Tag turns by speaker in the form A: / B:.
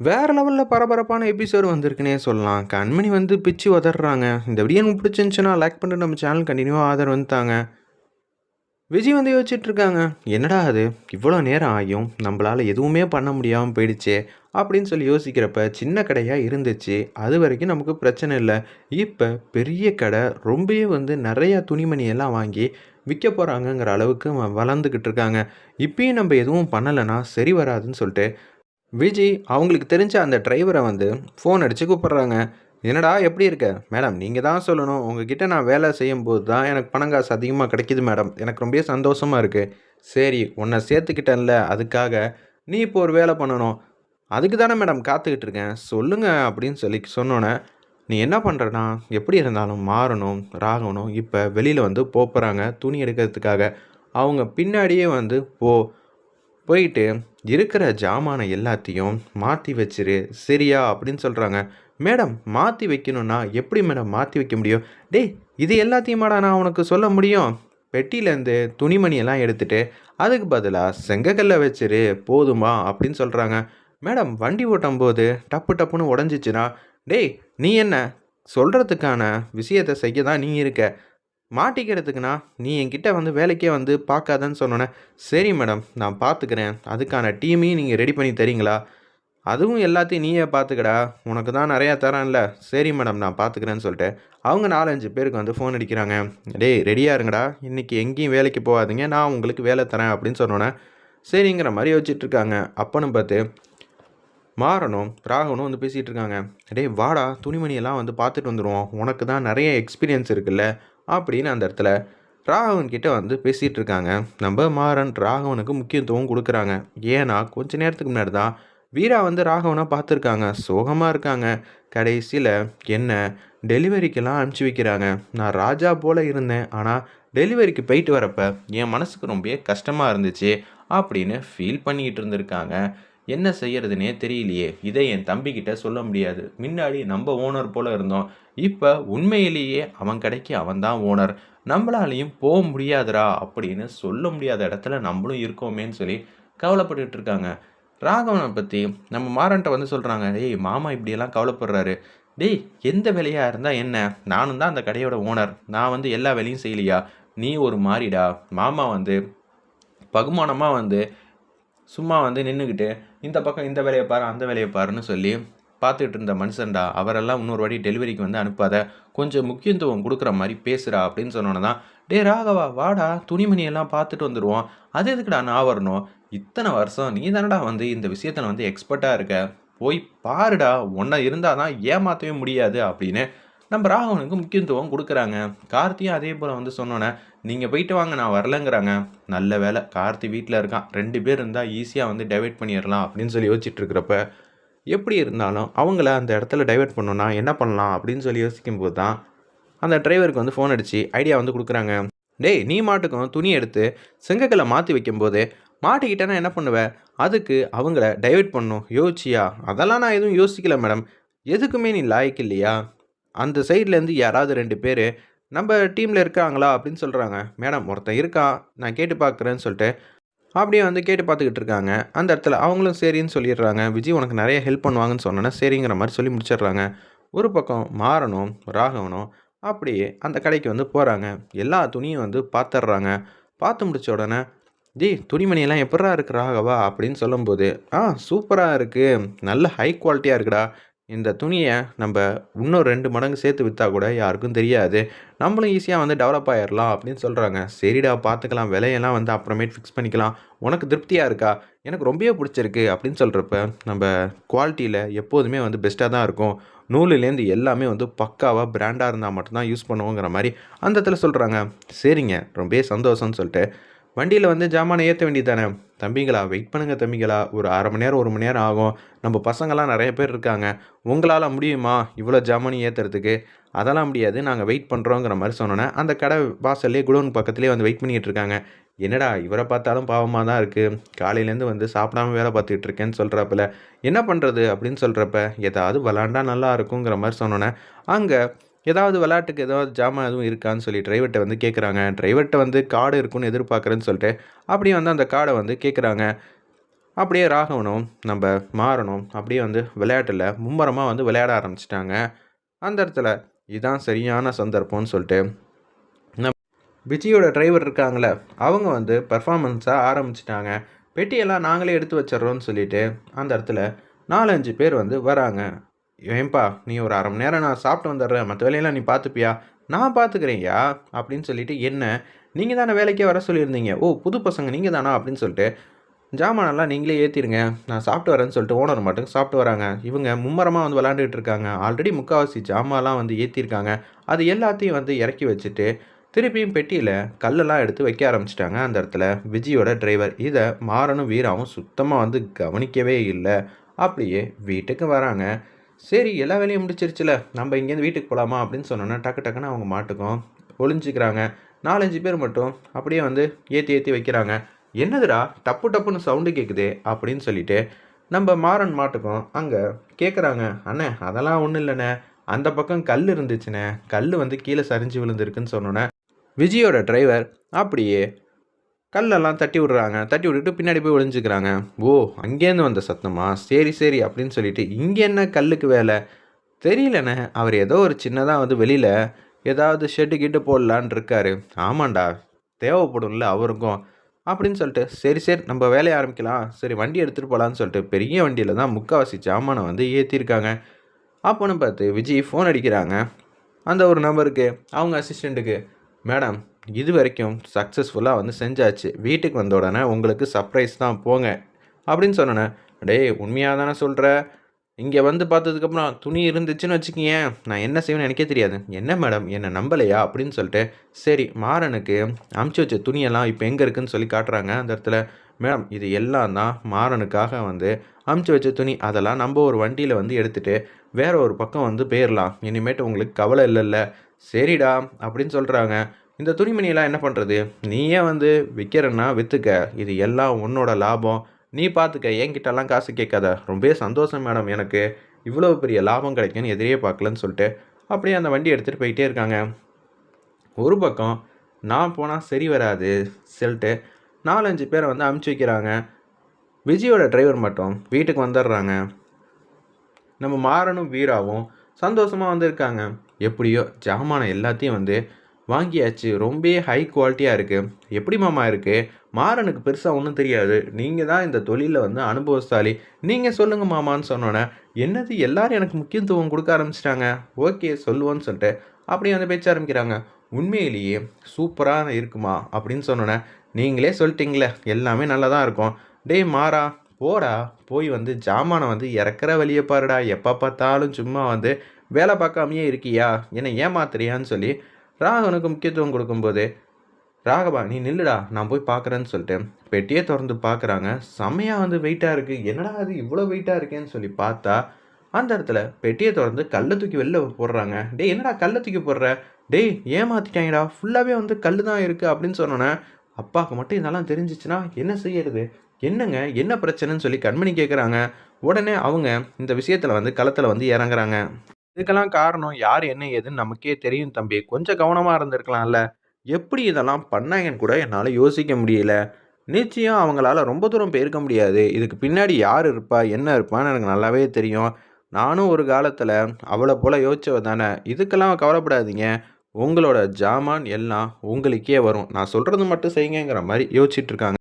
A: வேறு லெவலில் பரபரப்பான எபிசோடு வந்திருக்குன்னே சொல்லலாம். கண்மணி வந்து பிச்சு உதறாங்க இந்த வீடியோ உங்களுக்கு பிடிச்சிருந்துச்சுன்னா லைக் பண்ணிட்டு நம்ம சேனல் கண்டினியூவாக ஆதரவு வந்துட்டாங்க விஜய் வந்து யோசிச்சுட்ருக்காங்க என்னடா அது? இவ்வளோ நேரம் ஆகியும் நம்மளால் எதுவுமே பண்ண முடியாமல் போயிடுச்சே அப்படின்னு சொல்லி யோசிக்கிறப்ப சின்ன கடையாக இருந்துச்சு. அது வரைக்கும் நமக்கு பிரச்சனை இல்லை. இப்போ பெரிய கடை ரொம்பவே வந்து நிறையா துணிமணி எல்லாம் வாங்கி விற்க போகிறாங்கங்கிற அளவுக்கு வ- வளர்ந்துக்கிட்டு இருக்காங்க. இப்பயும் நம்ம எதுவும் பண்ணலைன்னா சரி வராதுன்னு சொல்லிட்டு விஜய் அவங்களுக்கு தெரிஞ்ச அந்த டிரைவரை வந்து ஃபோன் அடித்து கூப்பிட்றாங்க. என்னடா எப்படி இருக்க? மேடம் நீங்கள் தான் சொல்லணும். உங்ககிட்ட நான் வேலை செய்யும்போது தான் எனக்கு பணம் காசு அதிகமாக கிடைக்கிது மேடம். எனக்கு ரொம்ப சந்தோஷமாக இருக்குது சரி உன்னை சேர்த்துக்கிட்டேன்ல அதுக்காக நீ இப்போ ஒரு வேலை பண்ணணும். அதுக்கு தானே மேடம் காத்துக்கிட்டு இருக்கேன். சொல்லுங்கள் அப்படின்னு சொல்லி சொன்னோன்னே நீ என்ன பண்ணுறனா எப்படி இருந்தாலும் மாறணும் ராகணும். இப்போ வெளியில் வந்து போகிறாங்க துணி எடுக்கிறதுக்காக. அவங்க பின்னாடியே வந்து போ. போயிட்டு இருக்கிற ஜாமானை எல்லாத்தையும் மாற்றி வச்சிரு சரியா? அப்படின்னு சொல்கிறாங்க மேடம் மாற்றி வைக்கணும்னா எப்படி மேடம் மாற்றி வைக்க முடியும்? டேய் இது எல்லாத்தையுமாடா நான் உனக்கு சொல்ல முடியும்? பெட்டியிலேருந்து துணிமணியெல்லாம் எடுத்துகிட்டு அதுக்கு பதிலாக செங்கக்கல்லை வச்சிரு போதுமா? அப்படின்னு சொல்கிறாங்க மேடம் வண்டி ஓட்டும் போது டப்பு டப்புன்னு உடஞ்சிச்சுன்னா டேய் நீ என்ன? சொல்கிறதுக்கான விஷயத்தை செய்ய தான் நீ இருக்க. மாட்டிக்கிறதுக்குண்ணா நீ என்கிட்ட வந்து வேலைக்கே வந்து பார்க்காதன்னு சொன்னோன்னே சரி மேடம் நான் பார்த்துக்கிறேன். அதுக்கான டீமையும் நீங்கள் ரெடி பண்ணி தரீங்களா? அதுவும் எல்லாத்தையும் நீயே பார்த்துக்கடா. உனக்கு தான் நிறையா தரேன்ல. சரி மேடம் நான் பார்த்துக்கிறேன்னு சொல்லிட்டு அவங்க நாலஞ்சு பேருக்கு வந்து ஃபோன் அடிக்கிறாங்க. டேய் ரெடியாக இருங்கடா. இன்றைக்கி எங்கேயும் வேலைக்கு போகாதீங்க. நான் உங்களுக்கு வேலை தரேன். அப்படின்னு சொன்னோன்னே சரிங்கிற மாதிரி யோசிச்சுட்டு அப்பனும் பார்த்து மாறனும் ராகவனும் வந்து பேசிகிட்டு இருக்காங்க. டேய் வாடா. துணிமணியெல்லாம் வந்து பார்த்துட்டு வந்துடுவோம் உனக்கு தான் நிறைய எக்ஸ்பீரியன்ஸ் இருக்குல்ல. அப்படின்னு அந்த இடத்துல ராகவன் கிட்ட வந்து பேசிகிட்டு இருக்காங்க. நம்ம மாறன் ராகவனுக்கு முக்கியத்துவம் கொடுக்குறாங்க. ஏன்னா கொஞ்ச நேரத்துக்கு முன்னாடி தான் வீரா வந்து ராகவனை பார்த்துருக்காங்க. சோகமாக இருக்காங்க. கடைசியில் என்ன டெலிவரிக்கெல்லாம் அனுப்பிச்சி வைக்கிறாங்க. நான் ராஜா போல் இருந்தேன். ஆனால் டெலிவரிக்கு போயிட்டு வரப்ப என் மனசுக்கு ரொம்ப கஷ்டமாக இருந்துச்சு அப்படின்னு ஃபீல் பண்ணிக்கிட்டு இருந்திருக்காங்க. என்ன செய்யறதுனே தெரியலையே. இதை என் தம்பிக்கிட்ட சொல்ல முடியாது. முன்னாடி நம்ம ஓனர் போல இருந்தோம். இப்போ உண்மையிலேயே அவன் கடைக்கு அவன் தான் ஓனர் நம்மளாலையும் போக முடியாதுடா அப்படின்னு சொல்ல முடியாத இடத்துல நம்மளும் இருக்கோமேன்னு சொல்லி கவலைப்பட்டுட்டு இருக்காங்க. ராகவனை பற்றி நம்ம மாறன்ட்ட வந்து சொல்கிறாங்க டேய் மாமா இப்படியெல்லாம் கவலைப்படுறாரு. டேய் எந்த வேலையாக இருந்தால் என்ன? நானும் தான் அந்த கடையோட ஓனர் நான் வந்து எல்லா வேலையும் செய்யலையா? நீ ஒரு மாறிடா. மாமா வந்து பகுமானமாக வந்து சும்மா வந்து நின்றுக்கிட்டு இந்த பக்கம் இந்த வேலையை பாரு அந்த வேலையை பாருன்னு சொல்லி பார்த்துட்டு இருந்த மனுஷன்டா அவரெல்லாம் இன்னொரு வாட்டி டெலிவரிக்கு வந்து அனுப்பாத கொஞ்சம் முக்கியத்துவம் கொடுக்குற மாதிரி பேசுகிறா அப்படின்னு சொன்னோன்னா தான் டே ராகவா வாடா துணிமணியெல்லாம் பார்த்துட்டு வந்துடுவோம் அது எதுக்குடா நான் வரணும்? இத்தனை வருஷம் நீ தானடா வந்து இந்த விஷயத்தில் வந்து எக்ஸ்பர்ட்டாக இருக்க? போய் பாருடா உன்னை இருந்தால் தான் ஏமாற்றவே முடியாது அப்படின்னு நம்ம ராகவனுக்கு முக்கியத்துவம் கொடுக்குறாங்க. கார்த்தியும் அதே போல் வந்து சொன்னோன்னே நீங்கள் போயிட்டு வாங்க நான் வரலங்கிறாங்க. நல்ல வேலை கார்த்தி வீட்டில் இருக்கான். ரெண்டு பேர் இருந்தால் ஈஸியாக வந்து டைவெர்ட் பண்ணிடலாம் அப்படின்னு சொல்லி யோசிச்சுட்டு இருக்கிறப்ப எப்படி இருந்தாலும் அவங்கள அந்த இடத்துல டைவர்ட் பண்ணணும்னா என்ன பண்ணலாம்? அப்படின்னு சொல்லி யோசிக்கும்போது தான் அந்த டிரைவருக்கு வந்து ஃபோன் அடித்து ஐடியா வந்து கொடுக்குறாங்க. டேய் நீ மாட்டுக்கும் துணி எடுத்து செங்கக்கல்லை மாற்றி வைக்கும்போது மாட்டிக்கிட்டேன்னா என்ன பண்ணுவ? அதுக்கு அவங்கள டைவெர்ட் பண்ணும். யோசிச்சியா? அதெல்லாம் நான் எதுவும் யோசிக்கல மேடம். எதுக்குமே நீ லாய்க்கு இல்லையா? அந்த சைட்லேருந்து யாராவது ரெண்டு பேர் நம்ம டீமில் இருக்காங்களா? அப்படின்னு சொல்கிறாங்க மேடம் ஒருத்தன் இருக்கான் நான் கேட்டு பார்க்குறேன்னு சொல்லிட்டு அப்படியே வந்து கேட்டு பார்த்துக்கிட்டு இருக்காங்க. அந்த இடத்துல அவங்களும் சரின்னு சொல்லிடுறாங்க. விஜய் உனக்கு நிறைய ஹெல்ப் பண்ணுவாங்கன்னு சொன்னோன்னே சரிங்கிற மாதிரி சொல்லி முடிச்சிடுறாங்க. ஒரு பக்கம் மாறணும் ராகவனும் அப்படியே அந்த கடைக்கு வந்து போகிறாங்க எல்லா துணியும் வந்து பார்த்துட்றாங்க பார்த்து முடிச்ச உடனே ஜி துணிமணியெல்லாம் எப்படா இருக்கு ராகவா? அப்படின்னு சொல்லும்போது ஆ சூப்பராக இருக்குது நல்ல ஹை குவாலிட்டியாக இருக்குடா. இந்த துணியை நம்ம இன்னும் ரெண்டு மடங்கு சேர்த்து விற்றா கூட யாருக்கும் தெரியாது. நம்மளும் ஈஸியாக வந்து டெவலப் ஆகிடலாம் அப்படின்னு சொல்கிறாங்க சரிடா பார்த்துக்கலாம் விலையெல்லாம் வந்து அப்புறமேட் ஃபிக்ஸ் பண்ணிக்கலாம். உனக்கு திருப்தியாக இருக்கா? எனக்கு ரொம்பவே பிடிச்சிருக்கு அப்படின்னு சொல்கிறப்ப நம்ம குவாலிட்டியில் எப்போதுமே வந்து பெஸ்ட்டாக தான் இருக்கும். நூலுலேருந்து எல்லாமே வந்து பக்காவாக பிராண்டாக இருந்தால் மட்டும்தான் யூஸ் பண்ணுவோங்கிற மாதிரி அந்த இடத்துல சொல்கிறாங்க சரிங்க ரொம்பவே சந்தோஷம்னு சொல்லிட்டு வண்டியில் வந்து ஜாமானை ஏற்ற வேண்டியது தானே தம்பிங்களா வெயிட் பண்ணுங்கள் தம்பிங்களா. ஒரு அரை மணி நேரம் ஒரு மணி நேரம் ஆகும். நம்ம பசங்கள்லாம் நிறைய பேர் இருக்காங்க. உங்களால் முடியுமா இவ்வளோ ஜாமானி ஏற்றுறதுக்கு அதெல்லாம் முடியாது. நாங்கள் வெயிட் பண்ணுறோங்கிற மாதிரி சொன்னோன்னே அந்த கடை வாசல்லே குடோன் பக்கத்துலேயே வந்து வெயிட் பண்ணிகிட்டு இருக்காங்க. என்னடா இவரை பார்த்தாலும் பாவமாக தான் இருக்குது காலையிலேருந்து வந்து சாப்பிடாம வேலை பார்த்துக்கிட்டு இருக்கேன்னு சொல்கிறப்பல என்ன பண்ணுறது அப்படின்னு சொல்கிறப்ப ஏதாவது விளாண்டா நல்லா இருக்குங்கிற மாதிரி சொன்னோன்னே அங்கே ஏதாவது விளையாட்டுக்கு ஏதாவது ஜாமான் எதுவும் இருக்கான்னு சொல்லி டிரைவர்கிட்ட வந்து கேட்குறாங்க டிரைவர்கிட்ட வந்து கார்டு இருக்குன்னு எதிர்பார்க்குறேன்னு சொல்லிட்டு அப்படியே வந்து அந்த கார்டை வந்து கேட்குறாங்க அப்படியே ராகவனும் நம்ம மாறணும் அப்படியே வந்து விளையாட்டில் மும்முரமாக வந்து விளையாட ஆரம்பிச்சிட்டாங்க. அந்த இடத்துல இதுதான் சரியான சந்தர்ப்பம்னு சொல்லிட்டு நம்ம விஜயோட டிரைவர் இருக்காங்களே அவங்க வந்து பர்ஃபார்மன்ஸாக ஆரம்பிச்சிட்டாங்க. பெட்டியெல்லாம் நாங்களே எடுத்து வச்சிட்றோன்னு சொல்லிட்டு அந்த இடத்துல நாலஞ்சு பேர் வந்து வராங்க. ஏன்பா நீ ஒரு அரை மணி நேரம் நான் சாப்பிட்டு வந்துடுறேன். மற்ற வேலையெல்லாம் நீ பார்த்துப்பியா? நான் பார்த்துக்கிறேன்யா அப்படின்னு சொல்லிட்டு என்ன நீங்கள் தானே வேலைக்கே வர சொல்லியிருந்தீங்க. ஓ புது பசங்க நீங்கள் தானா? அப்படின்னு சொல்லிட்டு ஜாமானெல்லாம் நீங்களே ஏற்றிடுங்க நான் சாப்பிட்டு வரேன்னு சொல்லிட்டு ஓனர் மட்டும் சாப்பிட்டு வராங்க. இவங்க மும்மரமாக வந்து விளாண்டுட்டு இருக்காங்க. ஆல்ரெடி முக்கால்வாசி ஜாமான்லாம் வந்து ஏற்றிருக்காங்க அது எல்லாத்தையும் வந்து இறக்கி வச்சுட்டு திருப்பியும் பெட்டியில் கல்லெல்லாம் எடுத்து வைக்க ஆரம்பிச்சிட்டாங்க அந்த இடத்துல. விஜயோட டிரைவர் இதை மாறனும் வீராவும் சுத்தமாக வந்து கவனிக்கவே இல்லை. அப்படியே வீட்டுக்கு வராங்க. சரி எல்லா வேலையும் முடிச்சிருச்சுல நம்ம இங்கேருந்து வீட்டுக்கு போகலாமா அப்படின்னு சொன்னோன்னா டக்கு டக்குன்னு அவங்க மாட்டுக்கும். ஒளிஞ்சிக்கிறாங்க. நாலஞ்சு பேர் மட்டும் அப்படியே வந்து ஏற்றி ஏற்றி வைக்கிறாங்க. என்னதுடா டப்பு டப்புன்னு சவுண்டு கேட்குது அப்படின்னு சொல்லிட்டு நம்ம மாறன் மாட்டுக்கும் அங்கே கேட்குறாங்க அண்ணே அதெல்லாம் ஒன்றும் இல்லைண்ணே. அந்த பக்கம் கல் இருந்துச்சுண்ணே. கல் வந்து கீழே சரிஞ்சு விழுந்துருக்குன்னு சொன்னோன்னே விஜயோட டிரைவர் அப்படியே கல்லெல்லாம் தட்டி விடுறாங்க. தட்டி விட்டுட்டு பின்னாடி போய் ஒளிஞ்சுக்கிறாங்க. ஓ அங்கேருந்து வந்த சத்தமா? சரி சரி அப்படின்னு சொல்லிட்டு இங்கே என்ன கல்லுக்கு வேலை? தெரியலண்ணே. அவர் ஏதோ ஒரு சின்னதாக வந்து வெளியில் ஏதாவது ஷெட்டு கிட்டு போடலான் இருக்காரு. ஆமாண்டா தேவைப்படும்ல அவருக்கும் அப்படின்னு சொல்லிட்டு சரி சரி நம்ம வேலையை ஆரம்பிக்கலாம். சரி வண்டி எடுத்துகிட்டு போகலான்னு சொல்லிட்டு பெரிய வண்டியில் தான் முக்கால்வாசி ஜாமானை வந்து ஏற்றிருக்காங்க அப்போன்னு பார்த்து விஜய் ஃபோன் அடிக்கிறாங்க. அந்த ஒரு நம்பருக்கு அவங்க அசிஸ்டண்ட்டுக்கு மேடம் இது வரைக்கும் சக்ஸஸ்ஃபுல்லாக வந்து செஞ்சாச்சு. வீட்டுக்கு வந்த உடனே உங்களுக்கு சர்ப்ரைஸ் தான் போங்க. அப்படின்னு சொன்னேன் டேய் உண்மையாக தானே சொல்கிற இங்கே வந்து பார்த்ததுக்கப்புறம் துணி இருந்துச்சுன்னு வச்சுக்கிங்க. நான் என்ன செய்வேன்னு எனக்கே தெரியாது. என்ன மேடம் என்னை நம்பலையா? அப்படின்னு சொல்லிட்டு சரி மாறனுக்கு அமுச்சு வச்ச துணியெல்லாம் இப்போ எங்கே இருக்குன்னு சொல்லி காட்டுறாங்க. அந்த இடத்துல மேடம் இது எல்லாம் தான் மாறனுக்காக வந்து அமுச்சு வச்ச துணி. அதெல்லாம் நம்ம ஒரு வண்டியில் வந்து எடுத்துகிட்டு வேற ஒரு பக்கம் வந்து போயிடலாம் இனிமேட்டு உங்களுக்கு கவலை இல்லைல்ல. சரிடா அப்படின்னு சொல்கிறாங்க இந்த துணிமணியெல்லாம் என்ன பண்ணுறது நீயே வந்து விற்கிறன்னா விற்றுக்க இது எல்லாம் உன்னோட லாபம். நீ பார்த்துக்க என்கிட்டலாம் காசு கேட்காத. ரொம்பவே சந்தோஷம் மேடம் எனக்கு. இவ்வளோ பெரிய லாபம் கிடைக்கும்னு எதிரியே பார்க்கலன்னு சொல்லிட்டு அப்படியே அந்த வண்டி எடுத்துகிட்டு போயிட்டே இருக்காங்க. ஒரு பக்கம் நான் போனால் சரி வராது சொல்லிட்டு நாலஞ்சு பேரை வந்து அமுச்சு வைக்கிறாங்க. விஜயோட டிரைவர் மட்டும் வீட்டுக்கு வந்துடுறாங்க. நம்ம மாறனும் வீராவும் சந்தோஷமாக வந்திருக்காங்க எப்படியோ ஜாமான எல்லாத்தையும் வந்து வாங்கியாச்சு. ரொம்ப ஹை குவாலிட்டியாக இருக்குது எப்படி மாமா இருக்குது மாறனுக்கு பெருசாக ஒன்றும் தெரியாது. நீங்கள் தான் இந்த தொழிலில் வந்து அனுபவசாலி. நீங்கள் சொல்லுங்கள் மாமான்னு சொன்னோன்னே என்னது எல்லாரும் எனக்கு முக்கியத்துவம் கொடுக்க ஆரம்பிச்சிட்டாங்க? ஓகே சொல்லுவோன்னு சொல்லிட்டு அப்படியே வந்து பேச்ச ஆரம்பிக்கிறாங்க. உண்மையிலேயே சூப்பராக இருக்குமா? அப்படின்னு சொன்னோன்னே நீங்களே சொல்லிட்டீங்களே எல்லாமே நல்லா தான் இருக்கும். டேய் மாறா போடா. போய் வந்து ஜாமானை வந்து இறக்குற வழியை பாருடா. எப்போ பார்த்தாலும் சும்மா வந்து வேலை பார்க்காமையே இருக்கியா? என்னை ஏமாத்துறியான்னு சொல்லி ராகவனுக்கு முக்கியத்துவம் கொடுக்கும்போது ராகவா நீ நில்லுடா நான் போய் பார்க்குறேன்னு சொல்லிட்டு பெட்டியை திறந்து பார்க்குறாங்க செம்மையாக வந்து வெயிட்டாக இருக்குது என்னடா அது இவ்வளோ வெயிட்டாக இருக்கேன்னு சொல்லி பார்த்தா அந்த இடத்துல பெட்டியை திறந்து கல்லை தூக்கி வெளில போடுறாங்க. டேய் என்னடா கல்லை தூக்கி போடுற? டேய் ஏமாத்திட்டாங்கடா. ஃபுல்லாகவே வந்து கல் தான் இருக்குது அப்படின்னு சொன்னோன்னே அப்பாவுக்கு மட்டும் இதெல்லாம் தெரிஞ்சிச்சுன்னா என்ன செய்யறது? என்னங்க? என்ன பிரச்சனைன்னு சொல்லி கண்மணி கேட்குறாங்க உடனே அவங்க இந்த விஷயத்தில் வந்து களத்தில் வந்து இறங்குறாங்க. இதுக்கெல்லாம் காரணம் யார் என்ன ஏதுன்னு நமக்கே தெரியும் தம்பி. கொஞ்சம் கவனமாக இருந்திருக்கலாம்ல. எப்படி இதெல்லாம் பண்ணாங்கன்னு கூட என்னால் யோசிக்க முடியல. நிச்சயம் அவங்களால ரொம்ப தூரம் போயிருக்க முடியாது. இதுக்கு பின்னாடி யார் இருப்பா என்ன இருப்பான்னு எனக்கு நல்லாவே தெரியும். நானும் ஒரு காலத்தில் அவளை போல் யோசிச்சவ தானே. இதுக்கெல்லாம் கவலைப்படாதீங்க. உங்களோட ஜாமான் எல்லாம் உங்களுக்கே வரும். நான் சொல்கிறது மட்டும் செய்யுங்கிற மாதிரி யோசிச்சுட்டு இருக்காங்க.